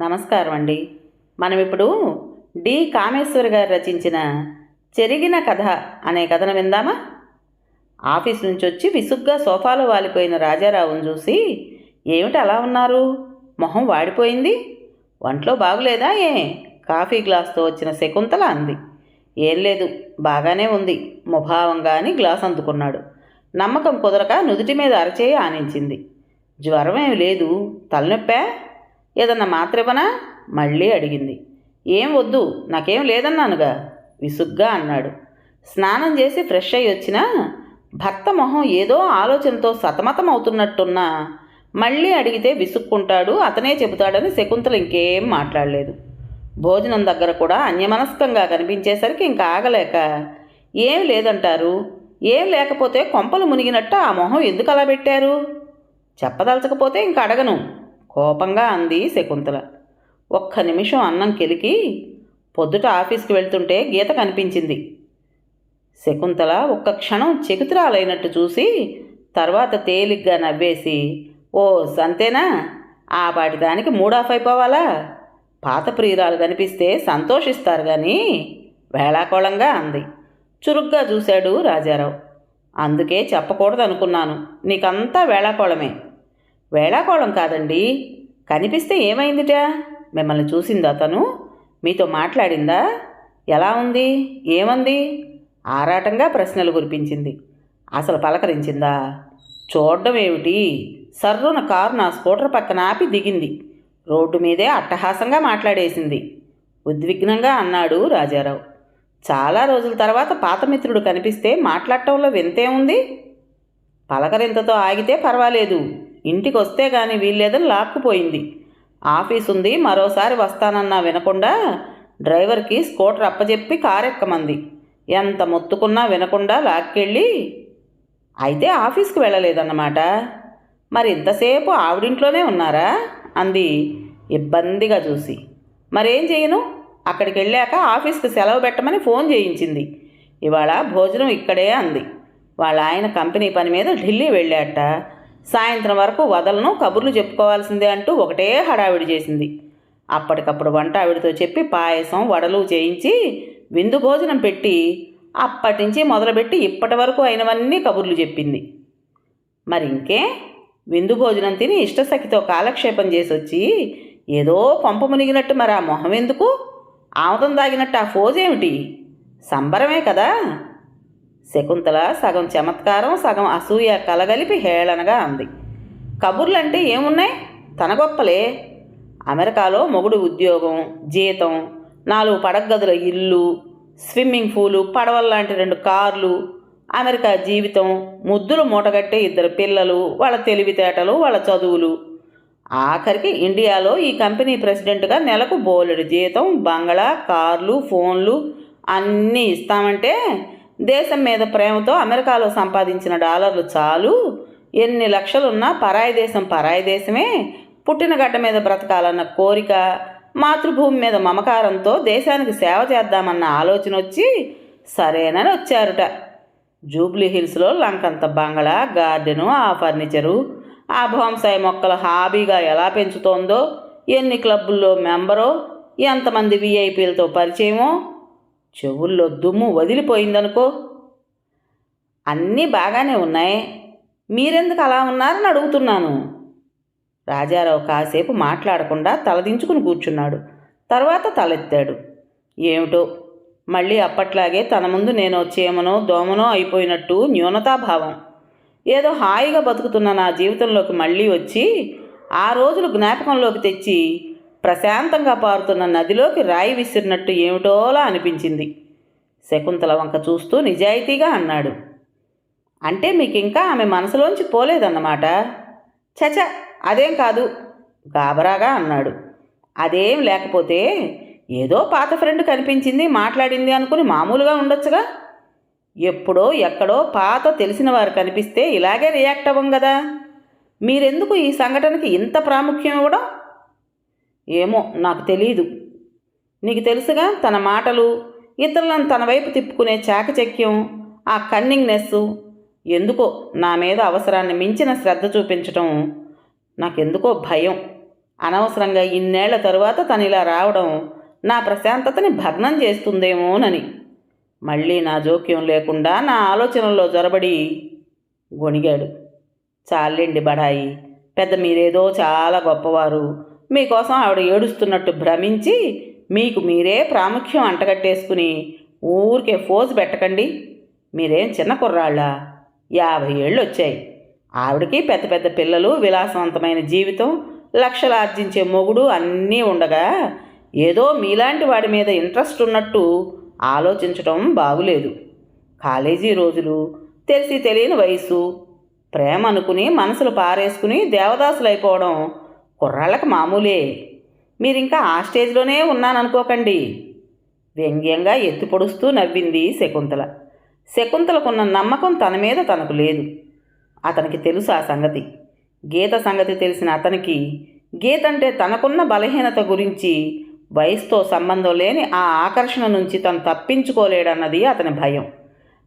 నమస్కారం అండి మనం ఇప్పుడు డి. కామేశ్వర్ గారు రచించిన చెరిగిన కథ అనే కథను విందామా? ఆఫీస్ నుంచి వచ్చి విసుగ్గా సోఫాలో వాలిపోయిన రాజారావును చూసి ఏమిటి అలా ఉన్నారు? మొహం వాడిపోయింది? ఒంట్లో బాగులేదా ఏ? కాఫీ గ్లాస్తో వచ్చిన శకుంతల అంది. ఏం లేదు బాగానే ఉంది. ముభావంగా అని గ్లాస్ అందుకున్నాడు. నమ్మకం కుదరక నుదుటి మీద అరచేయి ఆనించింది. జ్వరం ఏమి లేదు. తలనొప్పా? ఏదన్నా మాత్ర ఇవ్వనా మళ్ళీ అడిగింది. ఏం వద్దు నాకేం లేదన్నానుగా విసుగ్గా అన్నాడు. స్నానం చేసి ఫ్రెష్ అయ్యి వచ్చినా భర్త మొహం ఏదో ఆలోచనతో సతమతం అవుతున్నట్టున్నా మళ్ళీ అడిగితే విసుక్కుంటాడు అతనే చెబుతాడని శకుంతలు ఇంకేం మాట్లాడలేదు. భోజనం దగ్గర కూడా అన్యమనస్కంగా కనిపించేసరికి ఇంకా ఆగలేక ఏం లేదంటారు? ఏం లేకపోతే కొంపలు మునిగినట్టు ఆ మొహం ఎందుకు అలా పెట్టారు? చెప్పదలచకపోతే ఇంక అడగను. కోపంగా అంది శకుంతల. ఒక్క నిమిషం అన్నం కెలికి పొద్దుట ఆఫీస్కి వెళ్తుంటే గీత కనిపించింది. శకుంతల ఒక్క క్షణం చెకుతురాలైనట్టు చూసి తర్వాత తేలిగ్గా నవ్వేసి ఓ సంతేనా? ఆ పాటి దానికి మూడాఫ్ అయిపోవాలా? పాత ప్రియురాలు కనిపిస్తే సంతోషిస్తారు కానీ వేళాకోళంగా అంది. చురుగ్గా చూశాడు రాజారావు. అందుకే చెప్పకూడదు అనుకున్నాను నీకంతా వేళాకోళమే. వేళాకోళం కాదండి. కనిపిస్తే ఏమైందిట? మిమ్మల్ని చూసిందా తను మీతో మాట్లాడిందా? ఎలా ఉంది? ఏమంది? ఆరాటంగా ప్రశ్నలు కురిపించింది. అసలు పలకరించిందా? చూడడం ఏమిటి? సర్రున కారు నా స్కూటర్ పక్కన ఆపి దిగింది. రోడ్డు మీదే అట్టహాసంగా మాట్లాడేసింది. ఉద్విగ్నంగా అన్నాడు రాజారావు. చాలా రోజుల తర్వాత పాత మిత్రుడు కనిపిస్తే మాట్లాడటంలో వింతే ఉంది పలకరింతతో ఆగితే పర్వాలేదు. ఇంటికి వస్తే గాని వీల్లేదని లాక్కుపోయింది. ఆఫీస్ ఉంది మరోసారి వస్తానన్నా వినకుండా డ్రైవర్కి స్కూటర్ అప్పజెప్పి కారెక్కమంది. ఎంత మొత్తుకున్నా వినకుండా లాక్కెళ్ళి అయితే ఆఫీస్కి వెళ్ళలేదన్నమాట. మరి ఇంతసేపు ఆవిడింట్లోనే ఉన్నారా? అంది ఇబ్బందిగా చూసి. మరేం చేయను? అక్కడికి వెళ్ళాక ఆఫీస్కి సెలవు పెట్టమని ఫోన్ చేయించింది. ఇవాళ భోజనం ఇక్కడే అంది. వాళ్ళ ఆయన కంపెనీ పని మీద ఢిల్లీ వెళ్ళాట సాయంత్రం వరకు వదలను కబుర్లు చెప్పుకోవాల్సిందే అంటూ ఒకటే హడావిడి చేసింది. అప్పటికప్పుడు వంట ఆవిడతో చెప్పి పాయసం వడలు చేయించి విందు భోజనం పెట్టి అప్పటి నుంచి మొదలుపెట్టి ఇప్పటి వరకు అయినవన్నీ కబుర్లు చెప్పింది. మరి ఇంకే? విందు భోజనం తిని ఇష్టసఖితో కాలక్షేపం చేసి వచ్చి ఏదో కొంప మునిగినట్టు మరి ఆ మొహం ఎందుకు? ఆముదం దాగినట్టు ఆ ఫోజేమిటి? సంబరమే కదా? శకుంతల సగం చమత్కారం సగం అసూయ కలగలిపి హేళనగా అంది. కబుర్లంటే ఏమున్నాయి? తన గొప్పలే. అమెరికాలో మొగుడు ఉద్యోగం జీతం నాలుగు పడగదుల ఇల్లు స్విమ్మింగ్ పూలు పడవల్లాంటి రెండు కార్లు అమెరికా జీవితం ముద్దులు మూటగట్టే ఇద్దరు పిల్లలు వాళ్ళ తెలివితేటలు వాళ్ళ చదువులు. ఆఖరికి ఇండియాలో ఈ కంపెనీ ప్రెసిడెంట్గా నెలకు బోలెడు జీతం బంగళా కార్లు ఫోన్లు అన్నీ ఇస్తామంటే దేశం మీద ప్రేమతో అమెరికాలో సంపాదించిన డాలర్లు చాలు. ఎన్ని లక్షలున్నా పరాయి దేశం పరాయి దేశమే. పుట్టిన గడ్డ మీద బ్రతకాలన్న కోరిక మాతృభూమి మీద మమకారంతో దేశానికి సేవ చేద్దామన్న ఆలోచన వచ్చి సరేనని వచ్చారుట. జూబ్లీ హిల్స్లో లంకంత బంగళా గార్డెను ఆ ఫర్నిచరు ఆ బోంసాయి మొక్కలు హాబీగా ఎలా పెంచుతోందో ఎన్ని క్లబ్బుల్లో మెంబరో ఎంతమంది విఐపీలతో పరిచయమో చెవుల్లో దుమ్ము వదిలిపోయిందనుకో? అన్నీ బాగానే ఉన్నాయి. మీరెందుకు అలా ఉన్నారని అడుగుతున్నాను. రాజారావు కాసేపు మాట్లాడకుండా తలదించుకుని కూర్చున్నాడు. తర్వాత తలెత్తాడు. ఏమిటో? మళ్ళీ అప్పట్లాగే తన ముందు నేను చీమనో దోమనో అయిపోయినట్టు న్యూనతాభావం. ఏదో హాయిగా బతుకుతున్న నా జీవితంలోకి మళ్ళీ వచ్చి ఆ రోజులు జ్ఞాపకంలోకి తెచ్చి ప్రశాంతంగా పారుతున్న నదిలోకి రాయి విసిరినట్టు ఏమిటోలా అనిపించింది. శకుంతల వంక చూస్తూ నిజాయితీగా అన్నాడు. అంటే మీకు ఇంకా ఆమె మనసులోంచి పోలేదన్నమాట. చచ అదేం కాదు గాబరాగా అన్నాడు. అదేం లేకపోతే ఏదో పాత ఫ్రెండ్ కనిపించింది మాట్లాడింది అనుకుని మామూలుగా ఉండొచ్చుగా? ఎప్పుడో ఎక్కడో పాత తెలిసిన వారు కనిపిస్తే ఇలాగే రియాక్ట్ అవ్వం కదా మీరెందుకు ఈ సంఘటనకి ఇంత ప్రాముఖ్యం ఇవ్వడం? ఏమో నాకు తెలీదు. నీకు తెలుసుగా తన మాటలు ఇతరులను తన వైపు తిప్పుకునే చాకచక్యం ఆ కన్నింగ్నెస్ ఎందుకో నా మీద అవసరాన్ని మించిన శ్రద్ధ చూపించటం నాకెందుకో భయం. అనవసరంగా ఇన్నేళ్ళ తరువాత తను ఇలా రావడం నా ప్రశాంతతని భగ్నం చేస్తుందేమోనని. మళ్ళీ నా జోక్యం లేకుండా నా ఆలోచనల్లో జొరబడి గొణిగాడు చాలండి బడాయి పెద్ద మీరేదో చాలా గొప్పవారు. మీకోసం ఆవిడ ఏడుస్తున్నట్టు భ్రమించి మీకు మీరే ప్రాముఖ్యం అంటగట్టేసుకుని ఊరికే ఫోజు పెట్టకండి. మీరేం చిన్న కుర్రాళ్ళ? యాభై ఏళ్ళు వచ్చాయి ఆవిడకి పెద్ద పెద్ద పిల్లలు విలాసవంతమైన జీవితం లక్షలు ఆర్జించే మొగుడు అన్నీ ఉండగా ఏదో మీలాంటి వాడి మీద ఇంట్రెస్ట్ ఉన్నట్టు ఆలోచించటం బాగులేదు. కాలేజీ రోజులు తెలిసి తెలియని వయసు ప్రేమ అనుకుని మనసులు పారేసుకుని దేవదాసులు అయిపోవడం కుర్రాళ్ళకి మామూలే. మీరింకా ఆ స్టేజ్లోనే ఉన్నాననుకోకండి. వ్యంగ్యంగా ఎత్తి పొడుస్తూ నవ్వింది శకుంతల. శకుంతలకున్న నమ్మకం తన మీద తనకు లేదు. అతనికి తెలుసు ఆ సంగతి. గీత సంగతి తెలిసిన అతనికి గీత అంటే తనకున్న బలహీనత గురించి వయసుతో సంబంధం లేని ఆ ఆకర్షణ నుంచి తను తప్పించుకోలేడన్నది అతని భయం.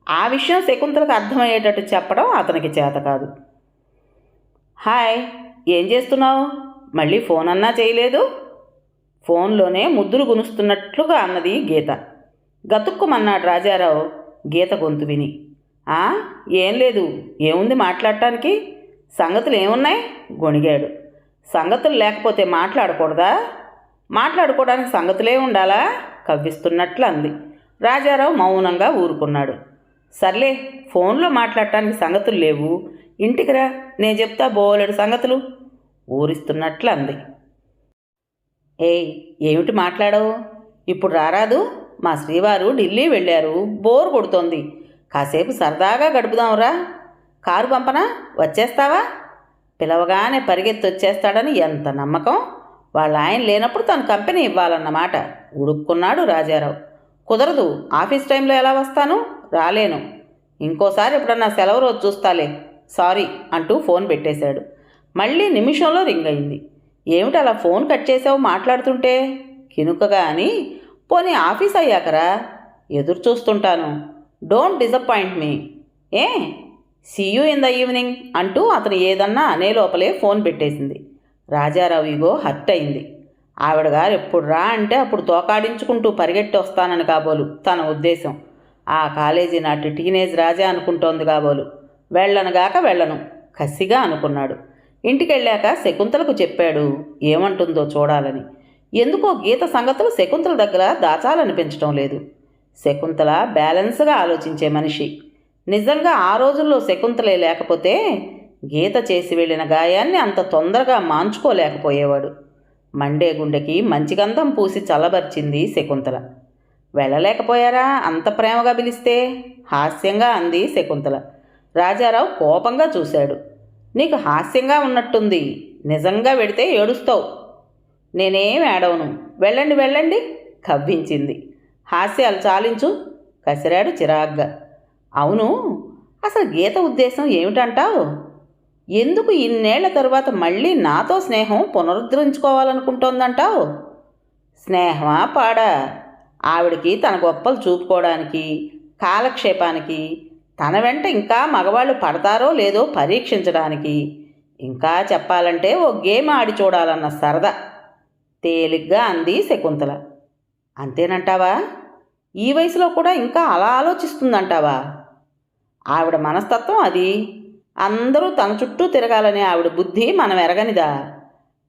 ఆ విషయం శకుంతలకు అర్థమయ్యేటట్టు చెప్పడం అతనికి చేత కాదు. హాయ్ ఏం చేస్తున్నావు? మళ్ళీ ఫోన్ అన్నా చేయలేదు. ఫోన్లోనే ముద్దులు గునుస్తున్నట్లుగా అన్నది గీత. గతుక్కుమన్నాడు రాజారావు గీత గొంతు విని. "ఆ, ఏం లేదు ఏముంది మాట్లాడటానికి? సంగతులు ఏమున్నాయి? గొణిగాడు. సంగతులు లేకపోతే మాట్లాడకూడదా? మాట్లాడుకోవడానికి సంగతులే ఉండాలా? కవ్విస్తున్నట్లు అంది. రాజారావు మౌనంగా ఊరుకున్నాడు. సర్లే ఫోన్లో మాట్లాడటానికి సంగతులు లేవు. ఇంటికి రా నేను చెప్తా బోలెడు సంగతులు. ఊరిస్తున్నట్లు అంది ఏయ్ ఏమిటి మాట్లాడవు? ఇప్పుడు రారాదు. మా శ్రీవారు ఢిల్లీ వెళ్ళారు. బోర్ కొడుతోంది. కాసేపు సరదాగా గడుపుదాంరా. కారు పంపనా? వచ్చేస్తావా? పిలవగానే పరిగెత్తి వచ్చేస్తాడని ఎంత నమ్మకం? వాళ్ళ ఆయన లేనప్పుడు తను కంపెనీ ఇవ్వాలన్నమాట. ఉడుక్కున్నాడు రాజారావు. కుదరదు. ఆఫీస్ టైంలో ఎలా వస్తాను? రాలేను. ఇంకోసారి ఎప్పుడన్నా సెలవు రోజు చూస్తాలే. సారీ అంటూ ఫోన్ పెట్టేశాడు. మళ్ళీ నిమిషంలో రింగ్ అయింది. ఏమిటి అలా ఫోన్ కట్ చేసావు మాట్లాడుతుంటే? కినుకగా అని. పోనీ ఆఫీస్ అయ్యాకరా? ఎదురు చూస్తుంటాను. Don't disappoint me. A? See you in the evening అంటూ అతను ఏదన్నా అనే లోపలే ఫోన్ పెట్టేసింది. రాజారావు ఇగో హర్ట్ అయింది. ఆవిడ గారు ఎప్పుడు రా అంటే అప్పుడు తోకాడించుకుంటూ పరిగెట్టి వస్తానని కాబోలు. తన ఉద్దేశం. ఆ కాలేజీ నాటి టీనేజ్ రాజా అనుకుంటోంది కాబోలు. వెళ్ళనుగాక వెళ్ళను. కసిగా అనుకున్నాడు. ఇంటికెళ్ళాక శకుంతలకు చెప్పాడు ఏమంటుందో చూడాలని. ఎందుకో గీత సంగతులు శకుంతల దగ్గర దాచాలనిపించటం లేదు. శకుంతల బ్యాలెన్స్గా ఆలోచించే మనిషి. నిజంగా ఆ రోజుల్లో శకుంతలే లేకపోతే గీత చేసి వెళ్ళిన గాయాన్ని అంత తొందరగా మాంచుకోలేకపోయేవాడు. మండే గుండెకి మంచి గంధం పూసి చల్లబర్చింది శకుంతల. వెళ్ళలేకపోయారా? అంత ప్రేమగా పిలిస్తే? హాస్యంగా అంది శకుంతల. రాజారావు కోపంగా చూశాడు. నీకు హాస్యంగా ఉన్నట్టుంది. నిజంగా వెడితే ఏడుస్తావు. నేనేం ఏడవను. వెళ్ళండి వెళ్ళండి కవ్వించింది. హాస్యాలు చాలించు కసిరాడు చిరాగ్గా. అవును అసలు గీత ఉద్దేశం ఏమిటంటావు? ఎందుకు ఇన్నేళ్ళ తర్వాత మళ్ళీ నాతో స్నేహం పునరుద్ధరించుకోవాలనుకుంటోందంటావు? స్నేహమా పాడా? ఆవిడికి తన గొప్పలు చూపుకోవడానికి కాలక్షేపానికి తన వెంట ఇంకా మగవాళ్ళు పడతారో లేదో పరీక్షించడానికి. ఇంకా చెప్పాలంటే ఓ గేమ్ ఆడి చూడాలన్న సరదా. తేలిగ్గా అంది శకుంతల. అంతేనంటావా? ఈ వయసులో కూడా ఇంకా అలా ఆలోచిస్తుందంటావా? ఆవిడ మనస్తత్వం అది. అందరూ తన చుట్టూ తిరగాలనే ఆవిడ బుద్ధి మనం ఎరగనిదా?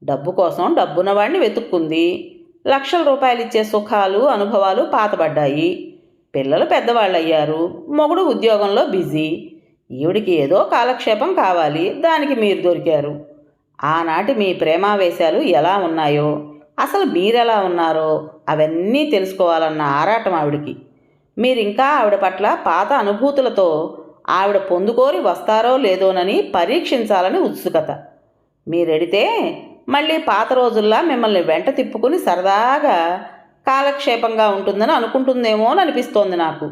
డబ్బు కోసం డబ్బున్నవాడిని వెతుక్కుంది. లక్షల రూపాయలు ఇచ్చే సుఖాలు అనుభవాలు పాతబడ్డాయి. పిల్లలు పెద్దవాళ్ళు అయ్యారు మొగుడు ఉద్యోగంలో బిజీ. ఈవిడికి ఏదో కాలక్షేపం కావాలి దానికి మీరు దొరికారు. ఆనాటి మీ ప్రేమావేశాలు ఎలా ఉన్నాయో అసలు మీరెలా ఉన్నారో అవన్నీ తెలుసుకోవాలన్న ఆరాటం ఆవిడికి. మీరింకా ఆవిడ పట్ల పాత అనుభూతులతో ఆవిడ పొందుకోరి వస్తారో లేదోనని పరీక్షించాలని ఉత్సుకత. మీరెడితే మళ్ళీ పాత రోజుల్లా మిమ్మల్ని వెంట తిప్పుకుని సరదాగా కాలక్షేపంగా ఉంటుందని అనుకుంటుందేమో అని అనిపిస్తోంది నాకు.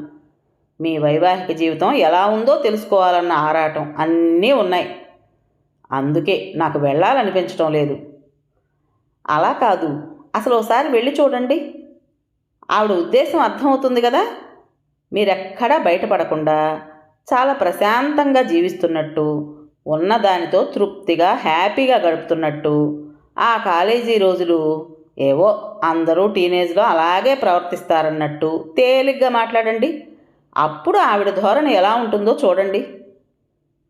మీ వైవాహిక జీవితం ఎలా ఉందో తెలుసుకోవాలన్న ఆరాటం అన్నీ ఉన్నాయి. అందుకే నాకు వెళ్ళాలనిపించటం లేదు. అలా కాదు. అసలు ఒకసారి వెళ్ళి చూడండి. ఆవిడ ఉద్దేశం అర్థమవుతుంది కదా? మీరెక్కడా బయటపడకుండా చాలా ప్రశాంతంగా జీవిస్తున్నట్టు ఉన్నదానితో తృప్తిగా హ్యాపీగా గడుపుతున్నట్టు ఆ కాలేజీ రోజులు ఏవో అందరూ టీనేజ్లో అలాగే ప్రవర్తిస్తారన్నట్టు తేలిగ్గా మాట్లాడండి. అప్పుడు ఆవిడ ధోరణి ఎలా ఉంటుందో చూడండి.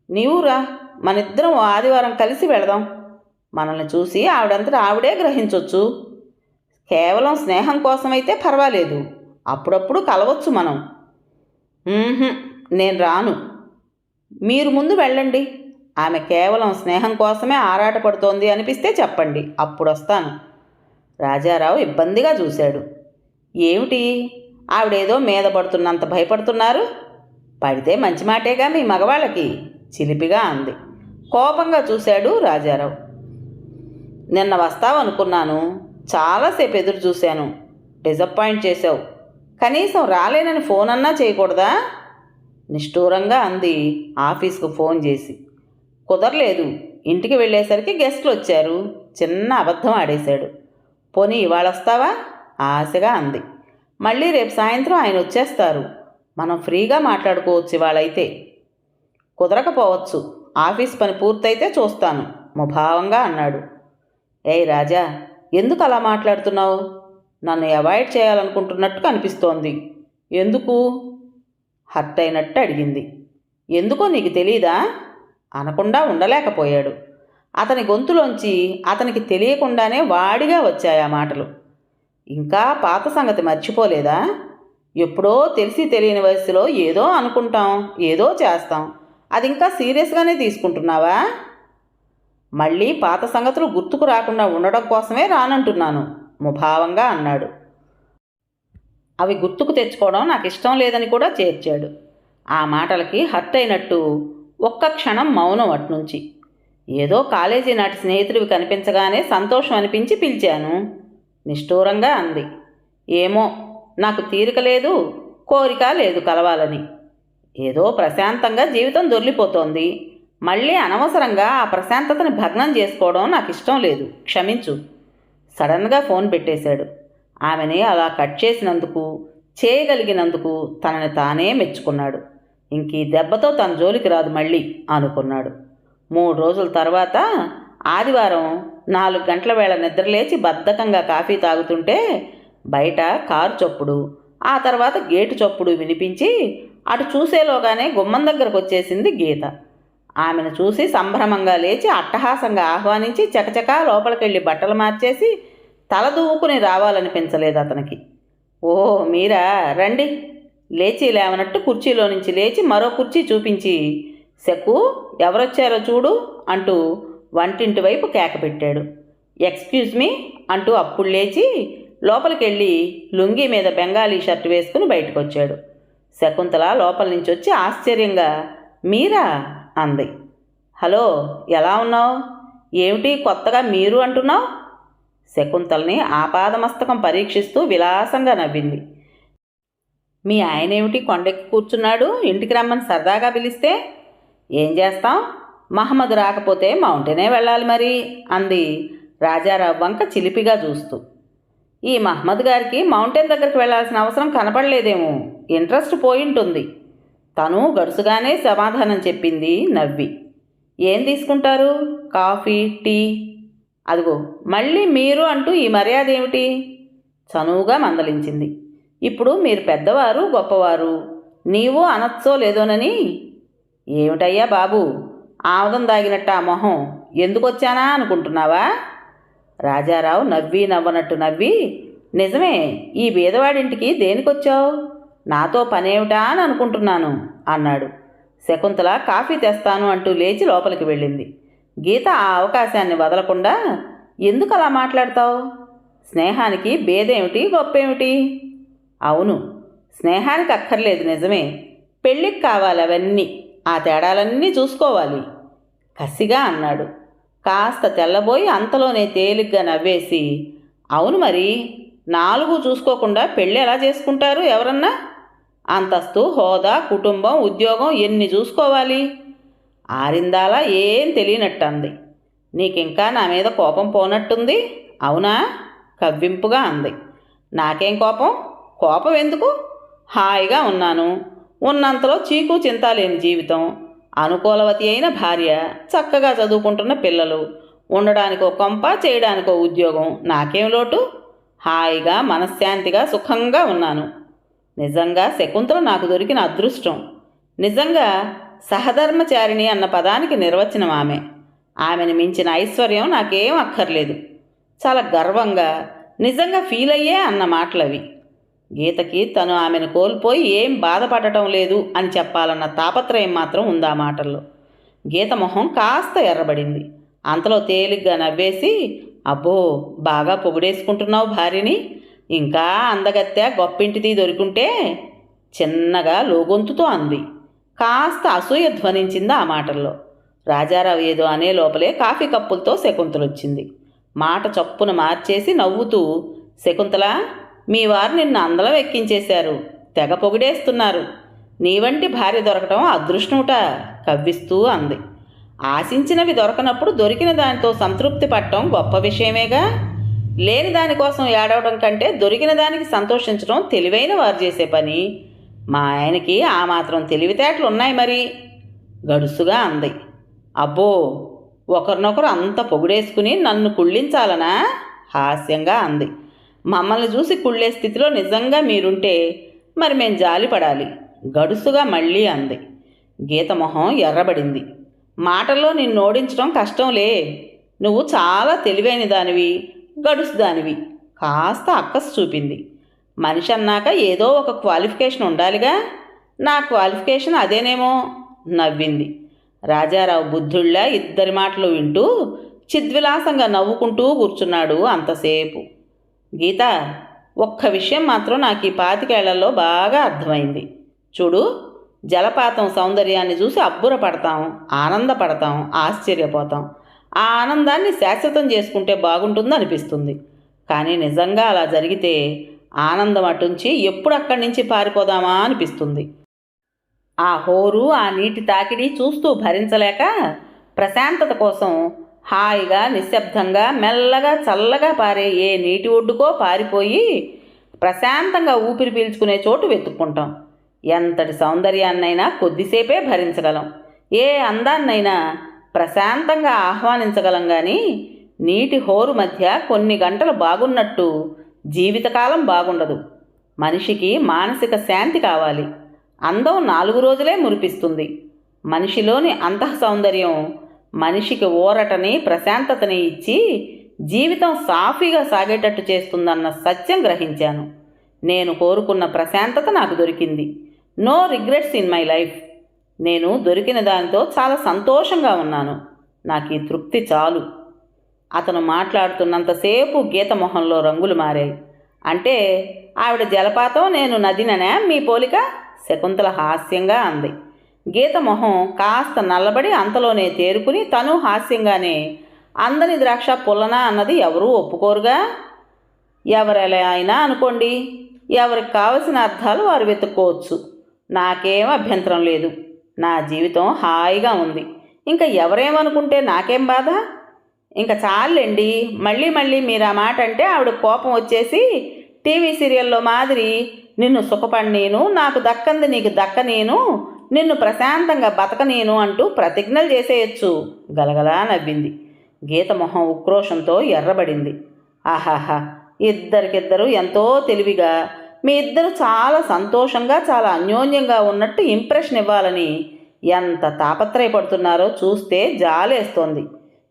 నీవురా మనిద్దరం ఆదివారం కలిసి వెళదాం. మనల్ని చూసి ఆవిడంతటా ఆవిడే గ్రహించవచ్చు కేవలం స్నేహం కోసమైతే పర్వాలేదు. అప్పుడప్పుడు కలవచ్చు మనం. నేను రాను. మీరు ముందు వెళ్ళండి. ఆమె కేవలం స్నేహం కోసమే ఆరాటపడుతోంది అనిపిస్తే చెప్పండి. అప్పుడు వస్తాను. రాజారావు ఇబ్బందిగా చూశాడు. ఏమిటి? ఆవిడేదో మీద పడుతున్నంత భయపడుతున్నారు? పడితే మంచి మాటేగా మీ మగవాళ్ళకి చిలిపిగా అంది. కోపంగా చూశాడు రాజారావు. నిన్న వస్తావనుకున్నాను చాలాసేపు ఎదురు చూశాను. డిసప్పాయింట్ చేశావు. కనీసం రాలేనని ఫోన్ అన్నా చేయకూడదా? నిష్ఠూరంగా అంది. ఆఫీస్కు ఫోన్ చేసి. కుదరలేదు. ఇంటికి వెళ్ళేసరికి గెస్ట్లు వచ్చారు. చిన్న అబద్ధం ఆడేశాడు. పోనీ ఇవాళ వస్తావా ఆశగా అంది. మళ్ళీ రేపు సాయంత్రం ఆయన వచ్చేస్తారు. మనం ఫ్రీగా మాట్లాడుకోవచ్చు ఇవాళైతే. కుదరకపోవచ్చు. ఆఫీస్ పని పూర్తయితే చూస్తాను. ముభావంగా అన్నాడు. ఏయ్ రాజా ఎందుకు అలా మాట్లాడుతున్నావు? నన్ను అవాయిడ్ చేయాలనుకుంటున్నట్టు కనిపిస్తోంది. ఎందుకు? హర్ట్ అయినట్టు అడిగింది. ఎందుకో నీకు తెలీదా? అనకుండా ఉండలేకపోయాడు. అతని గొంతులోంచి అతనికి తెలియకుండానే వాడిగా వచ్చాయి ఆ మాటలు. ఇంకా పాత సంగతి మర్చిపోలేదా? ఎప్పుడో తెలిసి తెలియని వయసులో ఏదో అనుకుంటాం ఏదో చేస్తాం. అది ఇంకా సీరియస్గానే తీసుకుంటున్నావా? మళ్ళీ పాత సంగతులు గుర్తుకు రాకుండా ఉండడం కోసమే రానంటున్నాను ముభావంగా అన్నాడు. అవి గుర్తుకు తెచ్చుకోవడం నాకు ఇష్టం లేదని కూడా చేర్చాడు. ఆ మాటలకి హర్ట్ అయినట్టు ఒక్క క్షణం మౌనం అట్నుంచి. ఏదో కాలేజీ నాటి స్నేహితుడివి కనిపించగానే సంతోషం అనిపించి పిలిచాను. నిష్ఠూరంగా అంది. ఏమో నాకు తీరిక లేదు కోరిక లేదు కలవాలని. ఏదో ప్రశాంతంగా జీవితం దొర్లిపోతోంది మళ్ళీ అనవసరంగా ఆ ప్రశాంతతని భగ్నం చేసుకోవడం నాకు ఇష్టం లేదు. క్షమించు. సడన్గా ఫోన్ పెట్టేశాడు. ఆమెని అలా కట్ చేసినందుకు చేయగలిగినందుకు తనని తానే మెచ్చుకున్నాడు. ఇంక ఈ దెబ్బతో తన జోలికి రాదు మళ్ళీ అనుకున్నాడు. మూడు రోజుల తర్వాత ఆదివారం నాలుగు గంటల వేళ నిద్రలేచి బద్ధకంగా కాఫీ తాగుతుంటే బయట కారు చప్పుడు ఆ తర్వాత గేటు చప్పుడు వినిపించి అటు చూసేలోగానే గుమ్మం దగ్గరకు వచ్చేసింది గీత. ఆమెను చూసి సంభ్రమంగా లేచి అట్టహాసంగా ఆహ్వానించి చకచకా లోపలికెళ్ళి బట్టలు మార్చేసి తల దూవుకుని రావాలనిపించలేదు అతనికి. ఓ మీరా రండి. లేచి లేవనట్టు కుర్చీలో నుంచి లేచి మరో కుర్చీ చూపించి శకు ఎవరొచ్చారో చూడు అంటూ వంటింటి వైపు కేక పెట్టాడు. ఎక్స్క్యూజ్ మీ అంటూ అప్పుడు లేచి లోపలికెళ్ళి లుంగీ మీద బెంగాలీ షర్ట్ వేసుకుని బయటకు వచ్చాడు శకుంతల లోపల నుంచి వచ్చి ఆశ్చర్యంగా మీరా? అంది. హలో ఎలా ఉన్నావు? ఏమిటి కొత్తగా మీరు అంటున్నావు? శకుంతల్ని ఆపాదమస్తకం పరీక్షిస్తూ విలాసంగా నవ్వింది. మీ ఆయన ఏమిటి కొండెక్కి కూర్చున్నాడు? ఇంటికి రమ్మని సరదాగా పిలిస్తే ఏం చేస్తాం? మహమ్మద్ రాకపోతే మౌంటైనే వెళ్ళాలి మరి అంది రాజారావు వంక చిలిపిగా చూస్తూ. ఈ మహమ్మద్ గారికి మౌంటైన్ దగ్గరికి వెళ్ళాల్సిన అవసరం కనపడలేదేమో ఇంట్రెస్ట్ పోయింటుంది. తను గడుసుగానే సమాధానం చెప్పింది నవ్వి. ఏం తీసుకుంటారు? Coffee tea. అదిగో మళ్ళీ మీరు అంటూ ఈ మర్యాద ఏమిటి? చనువుగా మందలించింది. ఇప్పుడు మీరు పెద్దవారు గొప్పవారు నీవు అనొచ్చో లేదోనని ఏమిటయ్యా బాబు? ఆముదం దాగినట్టు ఆ మొహం ఎందుకొచ్చానా అనుకుంటున్నావా? రాజారావు నవ్వి నవ్వనట్టు నవ్వి నిజమే ఈ బీదవాడింటికి దేనికొచ్చావు? నాతో పనేమిటా అని అనుకుంటున్నాను అన్నాడు. శకుంతల కాఫీ తెస్తాను అంటూ లేచి లోపలికి వెళ్ళింది. గీత ఆ అవకాశాన్ని వదలకుండా ఎందుకు అలా మాట్లాడతావు? స్నేహానికి భేదేమిటి గొప్పేమిటి? అవును స్నేహానికి అక్కర్లేదు నిజమే పెళ్ళికి కావాలి అవన్నీ ఆ తేడాలన్నీ చూసుకోవాలి. కసిగా అన్నాడు. కాస్త తెల్లబోయి అంతలోనే తేలిగ్గా నవ్వేసి అవును మరి నాలుగు చూసుకోకుండా పెళ్ళి ఎలా చేసుకుంటారు ఎవరన్నా? అంతస్తు హోదా కుటుంబం ఉద్యోగం ఎన్ని చూసుకోవాలి? ఆరిందాలా ఏం తెలియనట్టుంది. నీకింకా నా మీద కోపం పోనట్టుంది? అవునా? కవ్వింపుగా అంది. నాకేం కోపం? కోపం ఎందుకు? హాయిగా ఉన్నాను. ఉన్నంతలో చీకు చింత లేని జీవితం. అనుకూలవతి అయిన భార్య చక్కగా చదువుకుంటున్న పిల్లలు. ఉండడానికో కొంప చేయడానికో ఉద్యోగం. నాకేం లోటు? హాయిగా మనశ్శాంతిగా సుఖంగా ఉన్నాను. నిజంగా శకుంతల నాకు దొరికిన అదృష్టం. నిజంగా సహధర్మచారిణి అన్న పదానికి నిర్వచనం ఆమె. ఆమెను మించిన ఐశ్వర్యం నాకేం అక్కర్లేదు. చాలా గర్వంగా నిజంగా ఫీల్ అయ్యే అన్న మాటలవి. గీతకి తను ఆమెను కోల్పోయి ఏం బాధపడటం లేదు అని చెప్పాలన్న తాపత్రయం మాత్రం ఉంది ఆ మాటల్లో. గీత మొహం కాస్త ఎర్రబడింది. అంతలో తేలిగ్గా నవ్వేసి అబ్బో బాగా పొగిడేసుకుంటున్నావు భార్యని. ఇంకా అందగత్తె గొప్పింటిది దొరికింటే చిన్నగా లోగొంతుతో అంది. కాస్త అసూయ ధ్వనించింది ఆ మాటల్లో. రాజారావు ఏదో అనే లోపలే కాఫీ కప్పులతో శకుంతలొచ్చింది. మాట చప్పున మార్చేసి నవ్వుతూ శకుంతల మీ వారు నిన్ను అందలం ఎక్కించేశారు. తెగ పొగిడేస్తున్నారు. నీ వంటి భార్య దొరకటం అదృష్టముట కవ్విస్తూ అంది. ఆశించినవి దొరకనప్పుడు దొరికిన దానితో సంతృప్తి పడటం గొప్ప విషయమేగా? లేని దానికోసం ఏడవడం కంటే దొరికిన దానికి సంతోషించడం తెలివైన వారు చేసే పని. మా ఆయనకి ఆ మాత్రం తెలివితేటలు ఉన్నాయి మరి. గడుసుగా అంది. అబ్బో ఒకరినొకరు అంత పొగిడేసుకుని నన్ను కుళ్ళించాలనా? హాస్యంగా అంది. మమ్మల్ని చూసి కుళ్ళే స్థితిలో నిజంగా మీరుంటే మరి మేం జాలి పడాలి. గడుసుగా మళ్ళీ అంది. గీత మొహం ఎర్రబడింది. మాటల్లో నిన్ను ఓడించడం కష్టంలే నువ్వు చాలా తెలివైన దానివి గడుసు దానివి. కాస్త అక్కసు చూపింది. మనిషి అన్నాక ఏదో ఒక క్వాలిఫికేషన్ ఉండాలిగా. నా క్వాలిఫికేషన్ అదేనేమో నవ్వింది. రాజారావు బుద్ధుళ్ళ ఇద్దరి మాటలు వింటూ చిద్విలాసంగా నవ్వుకుంటూ కూర్చున్నాడు అంతసేపు. గీత ఒక్క విషయం మాత్రం నాకు ఈ పాతికేళ్ళలో బాగా అర్థమైంది. చూడు జలపాతం సౌందర్యాన్ని చూసి అబ్బురపడతాం ఆనందపడతాం ఆశ్చర్యపోతాం. ఆ ఆనందాన్ని శాశ్వతం చేసుకుంటే బాగుంటుంది అనిపిస్తుంది. కానీ నిజంగా అలా జరిగితే ఆనందం అటుంచి ఎప్పుడు అక్కడి నుంచి పారిపోదామా అనిపిస్తుంది. ఆ హోరు ఆ నీటి తాకిడి చూస్తూ భరించలేక ప్రశాంతత కోసం హాయిగా నిశ్శబ్దంగా మెల్లగా చల్లగా పారే ఏ నీటి ఒడ్డుకో పారిపోయి ప్రశాంతంగా ఊపిరి పీల్చుకునే చోటు వెతుక్కుంటాం. ఎంతటి సౌందర్యాన్నైనా కొద్దిసేపే భరించగలం. ఏ అందాన్నైనా ప్రశాంతంగా ఆహ్వానించగలం కానీ నీటి హోరు మధ్య కొన్ని గంటలు బాగున్నట్టు జీవితకాలం బాగుండదు. మనిషికి మానసిక శాంతి కావాలి. అందం నాలుగు రోజులే మురిపిస్తుంది. మనిషిలోని అంతః సౌందర్యం మనిషికి ఊరటని ప్రశాంతతని ఇచ్చి జీవితం సాఫీగా సాగేటట్టు చేస్తుందన్న సత్యం గ్రహించాను. నేను కోరుకున్న ప్రశాంతత నాకు దొరికింది. No regrets in my life. నేను దొరికిన దానితో చాలా సంతోషంగా ఉన్నాను. నాకు ఈ తృప్తి చాలు. అతను మాట్లాడుతున్నంతసేపు గీత మొహంలో రంగులు మారాయి. అంటే ఆవిడ జలపాతం నేను నదిననే మీ పోలిక? శకుంతల హాస్యంగా అంది. గీత మొహం కాస్త నల్లబడి అంతలోనే తేరుకుని తను హాస్యంగానే అందని ద్రాక్ష పుల్లనా అన్నది ఎవరూ ఒప్పుకోరుగా? ఎవరెలా అయినా అనుకోండి ఎవరికి కావలసిన అర్థాలు వారు వెతుక్కోవచ్చు. నాకేం అభ్యంతరం లేదు. నా జీవితం హాయిగా ఉంది. ఇంకా ఎవరేమనుకుంటే నాకేం బాధ? ఇంకా చాలండి. మళ్ళీ మళ్ళీ మీరు ఆ మాట అంటే ఆవిడ కోపం వచ్చేసి టీవీ సీరియల్లో మాదిరి నిన్ను సుఖపడినేను నాకు దక్కంది నీకు దక్క నేను నిన్ను ప్రశాంతంగా బతకనేను అంటూ ప్రతిజ్ఞలు చేసేయచ్చు. గలగలా నవ్వింది. గీత మొహం ఉక్రోషంతో ఎర్రబడింది. ఆహాహా ఇద్దరికిద్దరూ ఎంతో తెలివిగా మీ ఇద్దరు చాలా సంతోషంగా చాలా అన్యోన్యంగా ఉన్నట్టు ఇంప్రెషన్ ఇవ్వాలని ఎంత తాపత్రయపడుతున్నారో చూస్తే జాలేస్తోంది.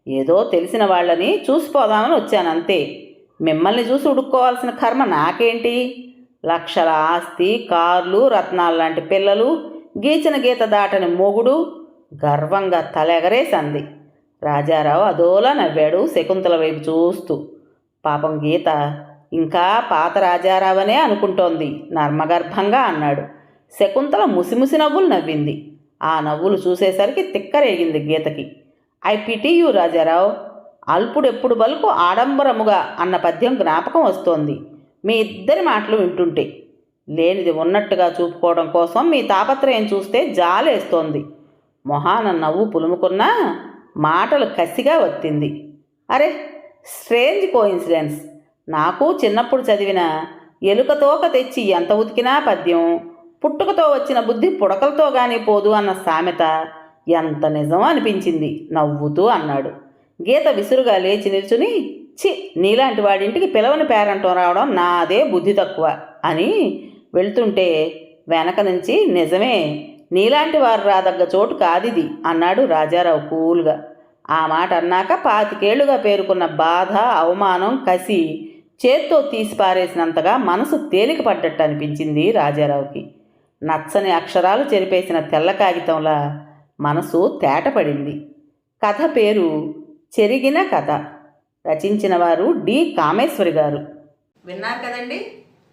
ఏదో తెలిసిన వాళ్ళని చూసిపోదామని వచ్చాను అంతే. మిమ్మల్ని చూసి ఉడుక్కోవాల్సిన కర్మ నాకేంటి? లక్షల ఆస్తి కార్లు రత్నాలు లాంటి పిల్లలు గీచిన గీత దాటని మొగుడు గర్వంగా తలెగరేసంది. రాజారావు అదోలా నవ్వాడు శకుంతల వైపు చూస్తూ. పాపం గీత ఇంకా పాత రాజారావనే అనుకుంటోంది నర్మగర్భంగా అన్నాడు. శకుంతల ముసిముసి నవ్వులు నవ్వింది. ఆ నవ్వులు చూసేసరికి తిక్కరేగింది గీతకి. ఐ పిటియు రాజారావు అల్పుడెప్పుడు బలుకు ఆడంబరముగా అన్న పద్యం జ్ఞాపకం వస్తోంది. మీ ఇద్దరి మాటలు వింటుంటే. లేనిది ఉన్నట్టుగా చూపుకోవడం కోసం మీ తాపత్రయం చూస్తే జాలేస్తోంది. మొహాన నవ్వు పులుముకున్నా మాటలు కసిగా వత్తింది. అరే స్ట్రేంజ్ కోఇన్సిడెన్స్ నాకు చిన్నప్పుడు చదివిన ఎలుకతోక తెచ్చి ఎంత ఉతికినా పద్యం. పుట్టుకతో వచ్చిన బుద్ధి పుడకలతో కానీ పోదు అన్న సామెత ఎంత నిజం అనిపించింది. నవ్వుతూ అన్నాడు. గీత విసురుగా లేచి నిల్చుని చి నీలాంటి వాడింటికి పిలవని పేరంటం రావడం నాదే బుద్ధి తక్కువ అని వెళ్తుంటే వెనక నుంచి నిజమే నీలాంటి వారు రాదగ్గ చోటు కాదిది అన్నాడు రాజారావు కూల్గా. ఆ మాట అన్నాక పాతికేళ్ళుగా పేరుకున్న బాధ అవమానం కసి చేత్తో తీసి పారేసినంతగా మనసు తేలిక పడ్డట్టు అనిపించింది రాజారావుకి. నచ్చని అక్షరాలు చెరిపేసిన తెల్ల కాగితంలా మనసు తేటపడింది. కథ పేరు చెరిగిన కథ రచించిన వారు డి. కామేశ్వరి గారు. విన్నారు కదండి?